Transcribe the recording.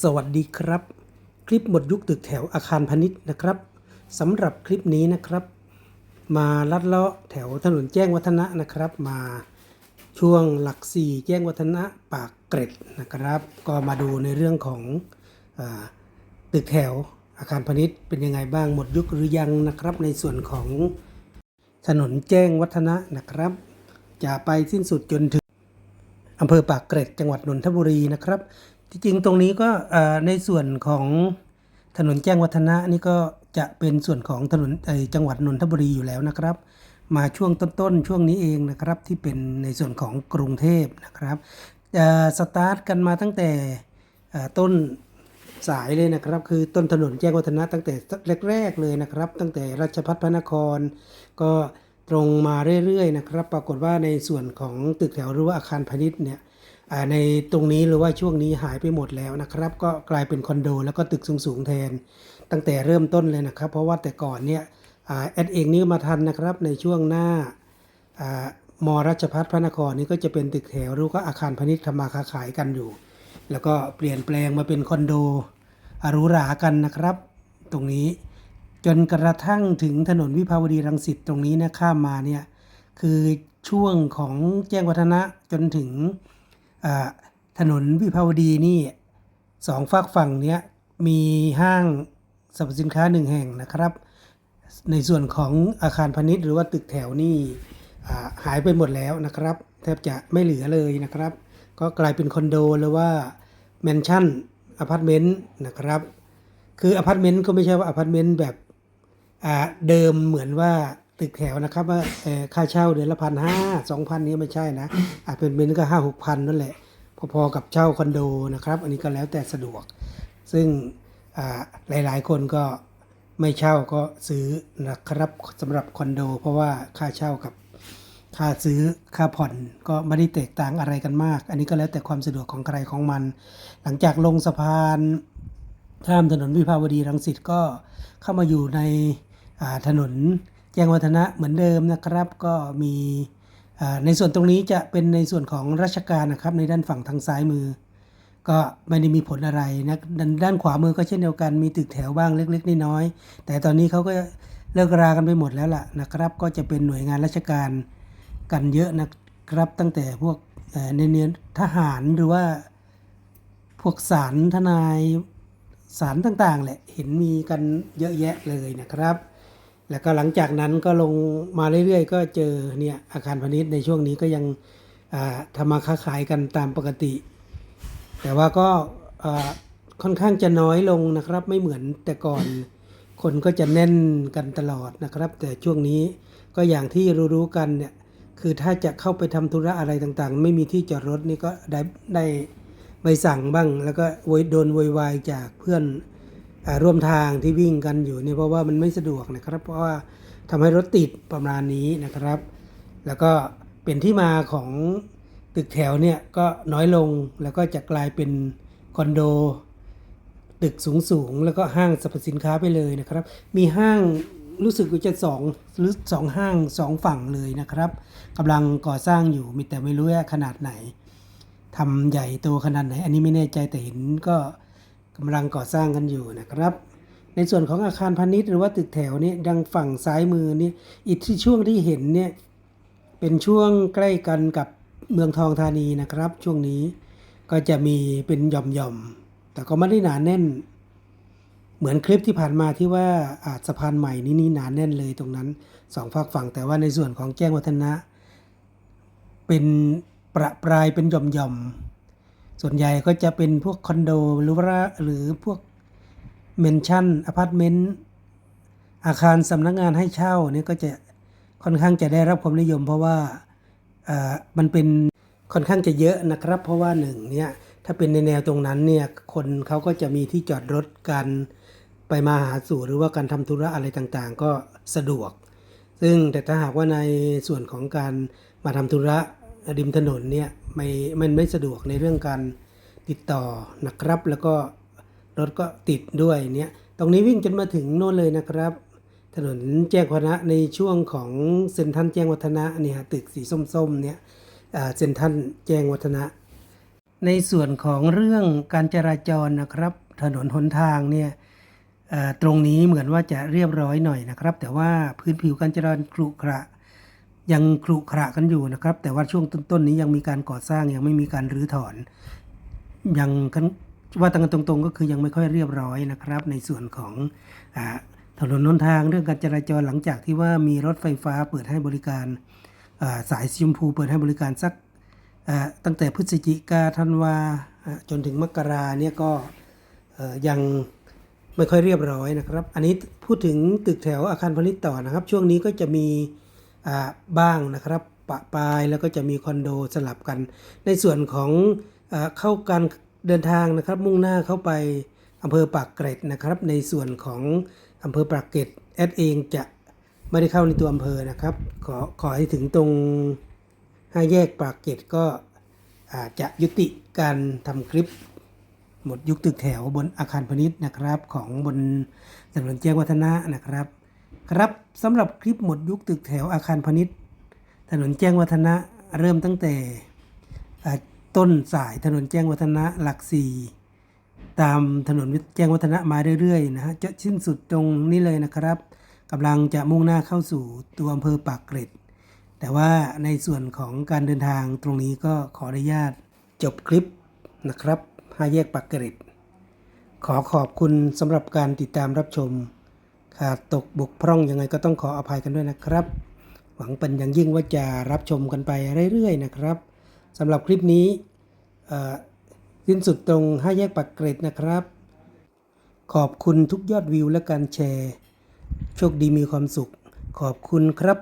สวัสดีครับ คลิปหมดยุคตึกแถวอาคารพาณิชย์นะครับสำหรับคลิปนี้นะครับ มาลัดเลาะแถวถนนแจ้งวัฒนะนะครับ มาช่วงหลักสี่แจ้งวัฒนะปากเกร็ดนะครับ ก็มาดูในเรื่องของอตึกแถวอาคารพาณิชย์เป็นยังไงบ้างหมดยุคหรือยังนะครับ ในส่วนของถนนแจ้งวัฒนะนะครับ จะไปสิ้นสุดจนถึงอำเภอปากเกร็ดจังหวัดนนทบุรีนะครับ จริงตรงนี้ก็ในส่วนของถนนแจ้งวัฒนะนี่ก็จะเป็นส่วนของถนนจังหวัดนนทบุรีอยู่แล้วนะครับ มาช่วงต้นๆช่วงนี้เองนะครับที่เป็นในส่วนของกรุงเทพนะครับจะสตาร์ทกันมาตั้งแต่ต้นสายเลยนะครับ คือต้นถนนแจ้งวัฒนะตั้งแต่แรก ๆ เลยนะครับ ตั้งแต่ราชพัฒพระนคร ก็ตรงมาเรื่อยๆนะครับ ปรากฏว่าในส่วนของตึกแถวหรือว่าอาคารพาณิชย์เนี่ย ในตรงนี้หรือว่าช่วงนี้หายไปหมดแล้วนะครับ ก็กลายเป็นคอนโด แล้วก็ตึกสูงๆแทน ตั้งแต่เริ่มต้นเลยนะครับ เพราะว่าแต่ก่อนเนี่ยอ่าแอดเองนี่มาทันนะครับในช่วงหน้าอ่ามรัชพัฒพระนครนี่ก็จะเป็นตึกแถวรือว่าอาคารพาณิชย์ทำมาค้าขายกันอยู่ แล้วก็เปลี่ยนแปลงมาเป็นคอนโดอาหรูหรากันนะครับ ตรงนี้จนกระทั่งถึงถนนวิภาวดีรังสิตตรงนี้เนี่ยข้ามมาเนี่ยคือช่วงของแจ้งวัฒนะจนถึง ถนนวิภาวดีนี่สองฝากฝั่งเนี้ยมีห้างสรรพสินค้าหนึ่งแห่งนะครับ ในส่วนของอาคารพาณิชย์หรือว่าตึกแถวนี่หายไปหมดแล้วนะครับ แทบจะไม่เหลือเลยนะครับ ก็กลายเป็นคอนโดหรือว่าแมนชั่นอพาร์ตเมนต์นะครับ คืออพาร์ตเมนต์ก็ไม่ใช่ว่าอพาร์ตเมนต์แบบเดิมเหมือนว่า ตึกแถวนะครับว่าค่าเช่าเดือนละพันห้าสองพันนี้ไม่ใช่นะอาจเป็นเบนก็ห้าหกพันนั่นแหละ พอๆกับเช่าคอนโดนะครับ อันนี้ก็แล้วแต่สะดวก ซึ่งอ่าหลายๆ คนก็ไม่เช่าก็ซื้อนะครับสำหรับคอนโด เพราะว่าค่าเช่ากับค่าซื้อค่าผ่อนก็ไม่ได้แตกต่างอะไรกันมาก อันนี้ก็แล้วแต่ความสะดวกของใครของมัน หลังจากลงสะพานข้ามถนนวิภาวดีรังสิตก็เข้ามาอยู่ในถนน แจ้งวัฒนะเหมือนเดิมนะครับ ก็มีในส่วนตรงนี้จะเป็นในส่วนของราชการนะครับในด้านฝั่งทางซ้ายมือ ก็ไม่ได้มีผลอะไรนะด้านด้านขวามือก็เช่นเดียวกันมีตึกแถวบ้างเล็กๆน้อยๆแต่ตอนนี้เขาก็เลิกรากันไปหมดแล้วล่ะนะครับ ก็จะเป็นหน่วยงานราชการกันเยอะนะครับตั้งแต่พวกเอ่อในเนื้อทหารหรือว่าพวกสารทนายสารต่างๆแหละเห็นมีกันเยอะแยะเลยนะครับ แล้วก็หลังจากนั้นก็ลงมาเรื่อยๆ ก็เจอเนี่ยอาคารพาณิชย์ในช่วงนี้ก็ยังทำมาค้าขายกันตามปกติ แต่ว่าก็ค่อนข้างจะน้อยลงนะครับ ไม่เหมือนแต่ก่อนคนก็จะแน่นกันตลอดนะครับ แต่ช่วงนี้ก็อย่างที่รู้ๆกันเนี่ยคือถ้าจะเข้าไปทำธุระอะไรต่างๆ ไม่มีที่จอดรถนี่ก็ได้ได้ใบสั่งบ้าง แล้วก็โวยโดนวยวายจากเพื่อน ร่วมทางที่วิ่งกันอยู่เนี่ยเพราะว่ามันไม่สะดวกนะครับ เพราะว่าทำให้รถติดประมาณนี้นะครับ แล้วก็เป็นที่มาของตึกแถวเนี่ยก็น้อยลงแล้วก็จะกลายเป็นคอนโด ตึกสูงสูงๆแล้วก็ห้างสรรพสินค้าไปเลยนะครับ มีห้างรู้สึกว่าจะสองหรือสองห้างสองฝั่งเลยนะครับกำลังก่อสร้างอยู่มีแต่ไม่รู้ว่าขนาดไหนทำใหญ่โตขนาดไหน อันนี้ไม่แน่ใจแต่เห็นก็ กำลังก่อสร้างกันอยู่นะครับ ในส่วนของอาคารพาณิชย์หรือว่าตึกแถวนี้ดังฝั่งซ้ายมือนี่อีกที่ช่วงที่เห็นเนี่ยเป็นช่วงใกล้กันกับเมืองทองธานีนะครับ ช่วงนี้ก็จะมีเป็นหย่อมๆ แต่ก็ไม่ได้หนาแน่น เหมือนคลิปที่ผ่านมาที่ว่าอาจสะพานใหม่นี่นี่หนาแน่นเลยตรงนั้นสองฝากฝั่งแต่ว่าในส่วนของแจ้งวัฒนะ เป็นประปรายเป็นหย่อมๆ ส่วนใหญ่ก็จะเป็นพวกคอนโดหรือว่าหรือพวกเมนชั่นอพาร์ตเมนต์อาคารสำนักงานให้เช่าเนี่ยก็จะค่อนข้างจะได้รับความนิยม เพราะว่าอ่อมันเป็นค่อนข้างจะเยอะนะครับ เพราะว่าหนึ่งเนี่ยถ้าเป็นในแนวตรงนั้นเนี่ยคนเขาก็จะมีที่จอดรถการไปมาหาสู่หรือว่าการทำธุระอะไรต่างๆ ก็สะดวก ซึ่งแต่ถ้าหากว่าในส่วนของการมาทำธุระ ริมถนนเนี่ยไม่มันไม่สะดวกในเรื่องการติดต่อนะครับ แล้วก็รถก็ติดด้วยเนี่ยตรงนี้วิ่งจนมาถึงโน่นเลยนะครับ ถนนแจ้งวัฒนะในช่วงของเซ็นทรัลแจ้งวัฒนะเนี่ยตึกสีส้มๆเนี่ยเซ็นทรัลแจ้งวัฒนะ ในส่วนของเรื่องการจราจรนะครับ ถนนหนทางเนี่ยตรงนี้เหมือนว่าจะเรียบร้อยหน่อยนะครับ แต่ว่าพื้นผิวการจราจรขรุขระ ยังขรุขระกันอยู่นะครับ แต่ว่าช่วงต้นๆนี้ยังมีการก่อสร้างยังไม่มีการรื้อถอน ยังว่าตังตรงๆ ก็คือยังไม่ค่อยเรียบร้อยนะครับ ในส่วนของอถนนหนทางเรื่องการจราจรหลังจากที่ว่ามีรถไฟฟ้าเปิดให้บริการสายสีมพูเปิดให้บริการสักตั้งแต่พฤศจิกาธันวาอ่าจนถึงมกราเนี่ยก็ยังไม่ค่อยเรียบร้อยนะครับ อันนี้พูดถึงตึกแถวอาคารพาณิชย์ต่อนะครับ ช่วงนี้ก็จะมี บ้างนะครับปะปายแล้วก็จะมีคอนโดสลับกัน ในส่วนของเออเข้าการเดินทางนะครับ มุ่งหน้าเข้าไปอำเภอปากเกร็ดนะครับ ในส่วนของอำเภอปากเกร็ดแอดเองจะไม่ได้เข้าในตัวอำเภอนะครับ ขอขอให้ถึงตรงห้าแยกปากเกร็ดก็อาจจะยุติการทำคลิปหมดยุคตึกแถวบนอาคารพาณิชย์นะครับ ของบนถนนแจ้งวัฒนะนะครับ ครับสำหรับคลิปหมดยุคตึกแถวอาคารพาณิชย์ ถนนแจ้งวัฒนะเริ่มตั้งแต่ต้นสายถนนแจ้งวัฒนะหลักสี่ตามถนนแจ้งวัฒนะมาเรื่อยๆนะฮะจะสิ้นสุดตรงนี้เลยนะครับกำลังจะมุ่งหน้าเข้าสู่ตัวอำเภอปากเกร็ด แต่ว่าในส่วนของการเดินทางตรงนี้ก็ขออนุญาตจบคลิปนะครับห้าแยกปากเกร็ด ขอขอบคุณสำหรับการติดตามรับชมากตกบกพร่องยังไงก็ต้องขออภัยกันด้วยนะครับ หวังเป็นอย่างยิ่งว่าจะรับชมกันไปเรื่อยๆนะครับสำหรับคลิปนี้สิ้นสุดตรงห้าแยกปากเกร็ดนะครับ ขอบคุณทุกยอดวิวและการแชร์ โชคดีมีความสุข ขอบคุณครับ